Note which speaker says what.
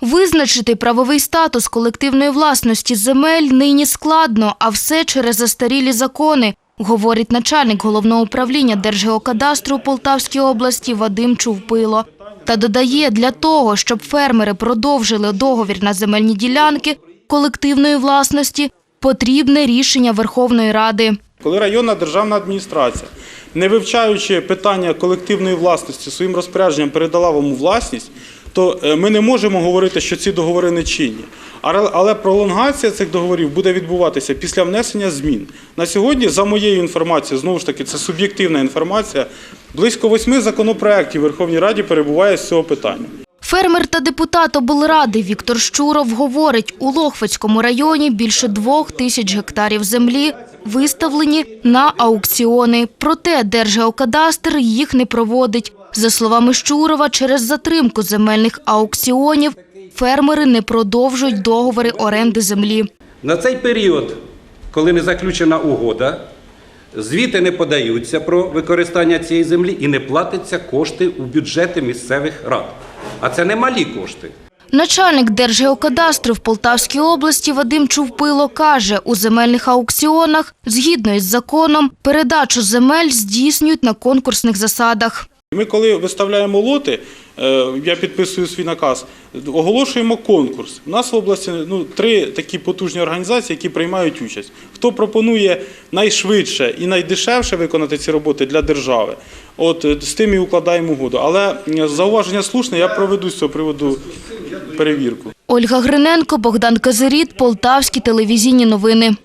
Speaker 1: Визначити правовий статус колективної власності земель нині складно, а все через застарілі закони, говорить начальник головного управління Держгеокадастру у Полтавській області Вадим Чувпило. Та додає, для того, щоб фермери продовжили договір на земельні ділянки колективної власності, потрібне рішення Верховної Ради.
Speaker 2: Коли районна державна адміністрація, не вивчаючи питання колективної власності, своїм розпорядженням передала вам власність, то е, ми не можемо говорити, що ці договори не чинні. Але пролонгація цих договорів буде відбуватися після внесення змін. На сьогодні, за моєю інформацією, знову ж таки, це суб'єктивна інформація, близько восьми законопроєктів Верховній Раді перебуває з цього питання.
Speaker 1: Фермер та депутат облради Віктор Щуров говорить, у Лохвицькому районі більше двох тисяч гектарів землі виставлені на аукціони. Проте Держгеокадастр їх не проводить. За словами Щурова, через затримку земельних аукціонів фермери не продовжують договори оренди землі.
Speaker 3: На цей період, коли не заключена угода, звіти не подаються про використання цієї землі і не платяться кошти у бюджети місцевих рад. А це не малі кошти.
Speaker 1: Начальник Держгеокадастру в Полтавській області Вадим Чувпило каже, у земельних аукціонах, згідно із законом, передачу земель здійснюють на конкурсних засадах.
Speaker 2: Ми, коли виставляємо лоти, е, я підписую свій наказ, оголошуємо конкурс. У нас в області ну, три такі потужні організації, які приймають участь. Хто пропонує найшвидше і найдешевше виконати ці роботи для держави, от е, з тим і укладаємо угоду. Але е, зауваження слушне, я проведу з цього приводу перевірку.
Speaker 1: Ольга Гриненко, Богдан Казиріт, Полтавські телевізійні новини.